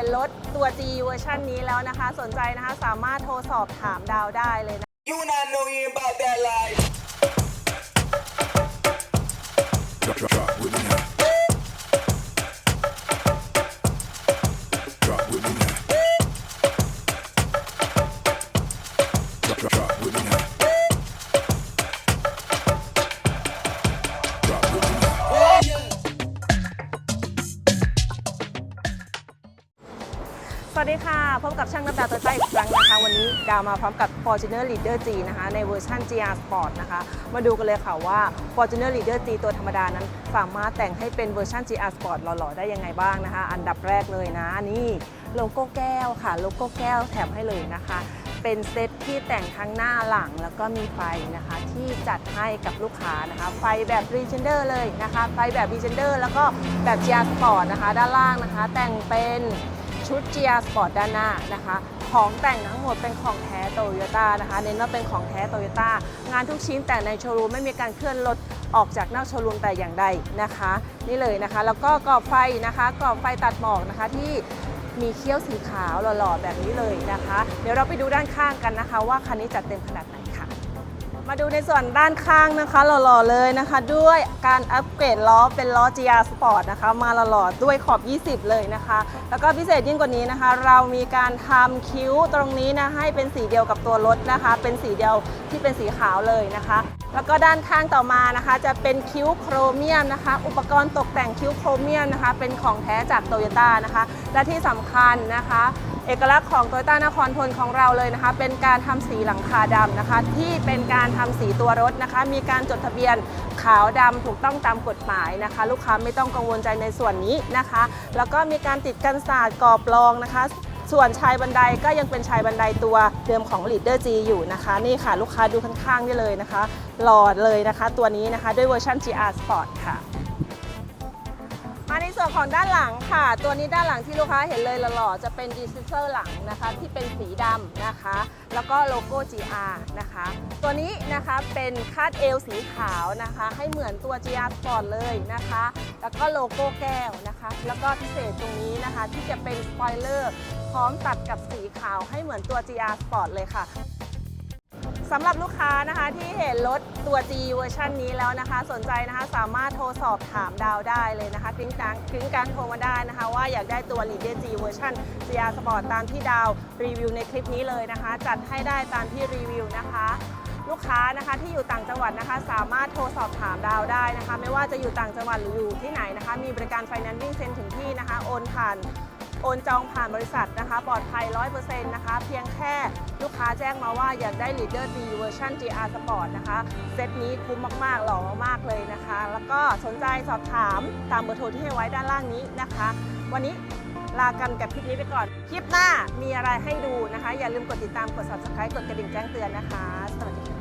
็นรถตัว G เวอร์ชันนี้แล้วนะคะ สนใจนะคะสามารถโทรสอบถามดาวได้เลยนะ You not know about that lie. สวัสดีค่ะ พบกับช่างน้ำดาวตัวใต้อีกครั้งนะคะ วันนี้ดาวมาพร้อมกับ Fortuner Leader G นะคะ ในเวอร์ชัน GR Sport นะคะ มาดูกันเลยค่ะว่า Fortuner Leader G ตัวธรรมดานั้น สามารถแต่งให้เป็นเวอร์ชัน GR Sport หล่อๆ ได้ยังไงบ้างนะคะ อันดับแรกเลยนะ นี่โลโก้แก้วค่ะ โลโก้แก้วแถมให้เลยนะคะ เป็นเซตที่แต่งทั้งหน้าหลังแล้วก็มีไฟนะคะ ที่จัดให้กับลูกค้านะคะ ไฟแบบ r e g e n d e r เลยนะคะ ไฟแบบ r e g e n d e r แล้วก็แบบ GR Sport นะคะ ด้านล่างนะคะ แต่งเป็น ชุด GR Sport ด้านหน้านะคะ ของแต่งทั้งหมดเป็นของแท้โตโยต้านะคะ เน้นว่าเป็นของแท้โตโยต้างานทุกชิ้นแต่งในโชว์รูมไม่มีการเคลื่อนรถออกจากนอกโชว์รูมแต่อย่างใดนะคะ นี่เลยนะคะ แล้วก็กรอบไฟนะคะกรอบไฟตัดหมอกนะคะที่มีเขี้ยวสีขาวหล่อๆแบบนี้เลยนะคะ เดี๋ยวเราไปดูด้านข้างกันนะคะ ว่าคันนี้จัดเต็มขนาดไหน มาดูในส่วนด้านข้างนะคะหล่อๆเลยนะคะ ด้วยการอัปเกรดล้อเป็นล้อ GR Sport นะคะ มาหล่อๆด้วยขอบ 20 เลยนะคะ แล้วก็พิเศษยิ่งกว่านี้นะคะ เรามีการทำคิ้วตรงนี้นะให้เป็นสีเดียวกับตัวรถนะคะ เป็นสีเดียวที่เป็นสีขาวเลยนะคะ แล้วก็ด้านข้างต่อมานะคะ จะเป็นคิ้วโครเมียมนะคะ อุปกรณ์ตกแต่งคิ้วโครเมียมนะคะ เป็นของแท้จากโตโยต้านะคะ และที่สำคัญนะคะ เอกลักษณ์ของโตโยต้านครทนของเราเลยนะคะ เป็นการทำสีหลังคาดำนะคะ ที่เป็นการทำสีตัวรถนะคะ มีการจดทะเบียนขาวดำถูกต้องตามกฎหมายนะคะ ลูกค้าไม่ต้องกังวลใจในส่วนนี้นะคะ แล้วก็มีการติดกันศาสตร์กรอบรองนะคะส่วนชายบันไดก็ยังเป็นชายบันไดตัวเดิมของ Leader G อยู่นะคะ นี่ค่ะลูกค้าดูข้างๆได้เลยนะคะ หลอดเลยนะคะ ตัวนี้นะคะด้วยเวอร์ชัน GR Sport ค่ะ มาในส่วนของด้านหลังค่ะ ตัวนี้ด้านหลังที่ลูกค้าเห็นเลยหล่อๆจะเป็นดีซิเซอร์หลังนะคะ ที่เป็นสีดำนะคะ แล้วก็โลโก้ GR นะคะ ตัวนี้นะคะเป็นคาดเอวสีขาวนะคะ ให้เหมือนตัว GR Sport เลยนะคะ แล้วก็โลโก้แก้วนะคะ แล้วก็พิเศษตรงนี้นะคะที่จะเป็นสปอยเลอร์พร้อมตัดกับสีขาวให้เหมือนตัว GR Sport เลยค่ะ สำหรับลูกค้านะคะที่เห็นรถตัว G เวอร์ชันนี้แล้วนะคะ สนใจนะคะสามารถโทรสอบถามดาวได้เลยนะคะกริ้งกลางกริ้งกลางโทรมาได้นะคะ ว่าอยากได้ตัว l e a d e r G เวอร์ชัน GR Sport ตามที่ดาวรีวิวในคลิปนี้เลยนะคะ จัดให้ได้ตามที่รีวิวนะคะ ลูกค้านะคะที่อยู่ต่างจังหวัดนะคะ สามารถโทรสอบถามดาวได้นะคะ ไม่ว่าจะอยู่ต่างจังหวัดหรืออยู่ที่ไหนนะคะ มีบริการไฟแนนซ์วิ่งเซ็นถึงที่นะคะโอนผ่าน โอนจองผ่านบริษัทนะคะ ปลอดภัย 100%นะคะ เพียงแค่ลูกค้าแจ้งมาว่าอยากได้ Leader D เวอร์ชัน GR Sport นะคะ เซตนี้คุ้มมาก ๆ หล่อมาก ๆ เลยนะคะ แล้วก็สนใจสอบถามตามเบอร์โทรที่ให้ไว้ด้านล่างนี้นะคะ วันนี้ลากันกับคลิปนี้ไปก่อน คลิปหน้ามีอะไรให้ดูนะคะ อย่าลืมกดติดตาม กด subscribe กดกระดิ่งแจ้งเตือนนะคะ สวัสดีค่ะ